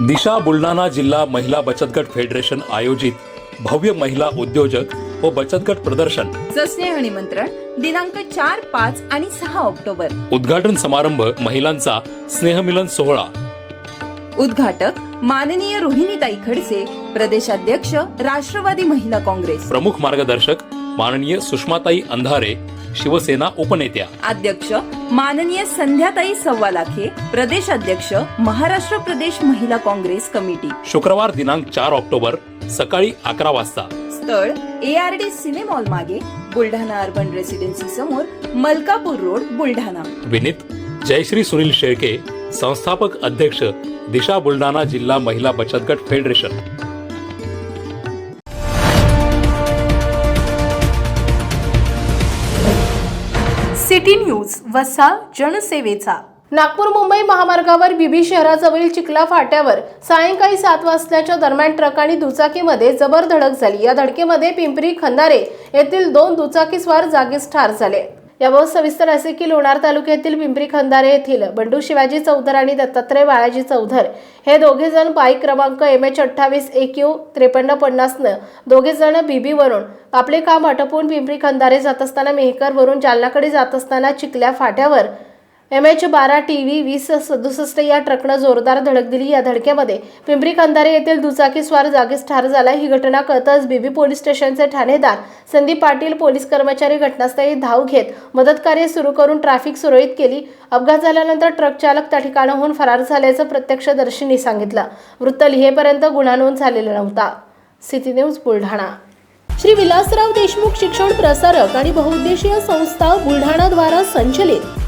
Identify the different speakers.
Speaker 1: दिशा बुलढाणा जिल्हा महिला बचत गट फेडरेशन आयोजित भव्य महिला उद्योजक व बचत गट प्रदर्शन.
Speaker 2: चं स्नेह निमंत्रण दिनांक चार पाच आणि सहा ऑक्टोबर.
Speaker 1: उद्घाटन समारंभ महिलांचा स्नेहमिलन सोहळा.
Speaker 2: उद्घाटक माननीय रोहिणीताई खडसे प्रदेशाध्यक्ष राष्ट्रवादी महिला काँग्रेस.
Speaker 1: प्रमुख मार्गदर्शक माननीय सुषमाताई अंधारे शिवसेना उपनेत्या.
Speaker 2: अध्यक्ष माननीय संध्याताई सव्वालाखे प्रदेश अध्यक्ष महाराष्ट्र प्रदेश महिला काँग्रेस कमिटी.
Speaker 1: शुक्रवार दिनांक चार ऑक्टोबर सकाळी अकरा वाजता.
Speaker 2: स्थळ ए आर डी सिनेमॉल मागे बुलढाणा अर्बन रेसिडेन्सी समोर मलकापूर रोड बुलढाणा.
Speaker 1: विनीत जयश्री सुनील शेळके संस्थापक अध्यक्ष दिशा बुलढाणा जिल्हा महिला बचत गट फेडरेशन.
Speaker 3: सिटी न्यूज वसा जनसेवेचा. नागपूर मुंबई महामार्गावर बीबी शहराजवळील चिखला फाट्यावर सायंकाळी सात वाजल्याच्या दरम्यान ट्रक आणि दुचाकीमध्ये जबर धडक झाली. या धडकेमध्ये पिंपरी खंदारे येथील दोन दुचाकीस्वार जागीच ठार झाले. याबाबत सविस्तर असे की लोणार तालुक्यातील पिंपरी खंदारे येथील बंडू शिवाजी चौधर आणि दत्तात्रय बाळाजी चौधर हे दोघे जण बाईक क्रमांक एम एच अठ्ठावीस ए क्यू त्रेपन्न पन्नासनं दोघे जण बीबीवरून आपले काम आटोपून पिंपरी खंदारे जात असताना मेहकरवरून जालनाकडे जात असताना चिखल्या फाट्यावर एम एच बारा टी व्ही वीस सदुसष्ट या ट्रकनं जोरदार धडक दिली. या धडकेमध्ये पिंपरी खंदारे येथील दुचाकी स्वार जागीच ठार झाला. ही घटना कळताच बीबी पोलीस स्टेशनचे ठाणेदार संदीप पाटील पोलीस कर्मचारी घटनास्थळी धाव घेत मदतकार्य सुरू करून ट्रॅफिक सुरळीत केली. अपघात झाल्यानंतर ट्रक चालक त्या ठिकाणाहून फरार झाल्याचं प्रत्यक्षदर्शींनी सांगितलं. वृत्त लिहेपर्यंत गुन्हा नोंद झालेला नव्हता. City news Buldhana. Shri Vilasrao Deshmukh शिक्षण प्रसारक आणि बहुउद्देशीय संस्था बुलढाणाद्वारा संचलित